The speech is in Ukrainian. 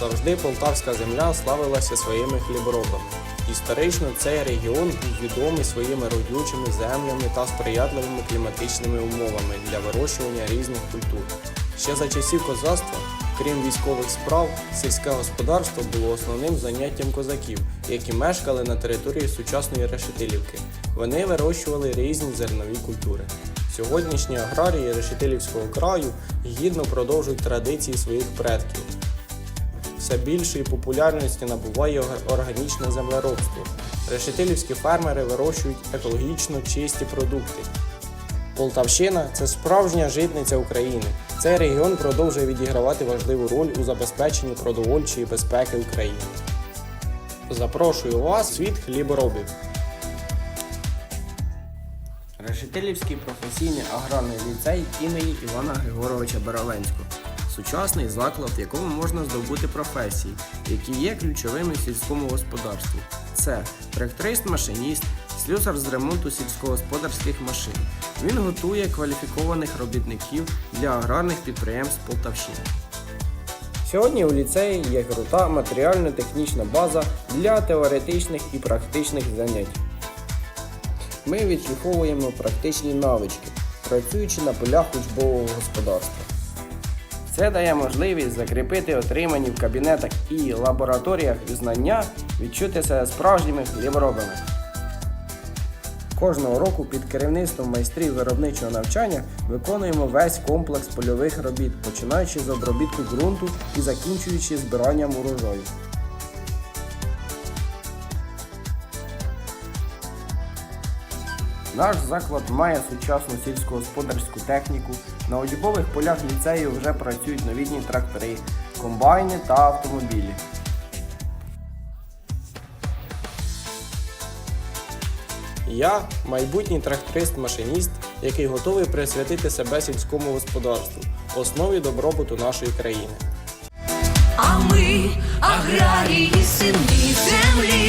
Завжди полтавська земля славилася своїми хліборобами. Історично цей регіон відомий своїми родючими землями та сприятливими кліматичними умовами для вирощування різних культур. Ще за часів козацтва, крім військових справ, сільське господарство було основним заняттям козаків, які мешкали на території сучасної Решетилівки. Вони вирощували різні зернові культури. Сьогоднішні аграрії Решетилівського краю гідно продовжують традиції своїх предків. Все більшої популярності набуває органічне землеробство. Решетилівські фермери вирощують екологічно чисті продукти. Полтавщина це справжня житниця України. Цей регіон продовжує відігравати важливу роль у забезпеченні продовольчої безпеки України. Запрошую вас в світ хліборобів. Решетилівський професійний аграрний ліцей імені Івана Григоровича Боровенського. Сучасний заклад, в якому можна здобути професії, які є ключовими в сільському господарстві. Це тракторист-машиніст, слюсар з ремонту сільськогосподарських машин. Він готує кваліфікованих робітників для аграрних підприємств Полтавщини. Сьогодні у ліцеї є крута матеріально-технічна база для теоретичних і практичних занять. Ми відшліфовуємо практичні навички, працюючи на полях учбового господарства. Це дає можливість закріпити отримані в кабінетах і лабораторіях знання, відчути себе справжніми хліборобами. Кожного року під керівництвом майстрів виробничого навчання виконуємо весь комплекс польових робіт, починаючи з обробітку ґрунту і закінчуючи збиранням урожаю. Наш заклад має сучасну сільськогосподарську техніку. На учбових полях ліцею вже працюють новітні трактори, комбайни та автомобілі. Я майбутній тракторист-машиніст, який готовий присвятити себе сільському господарству, основі добробуту нашої країни. А ми аграрії сини землі,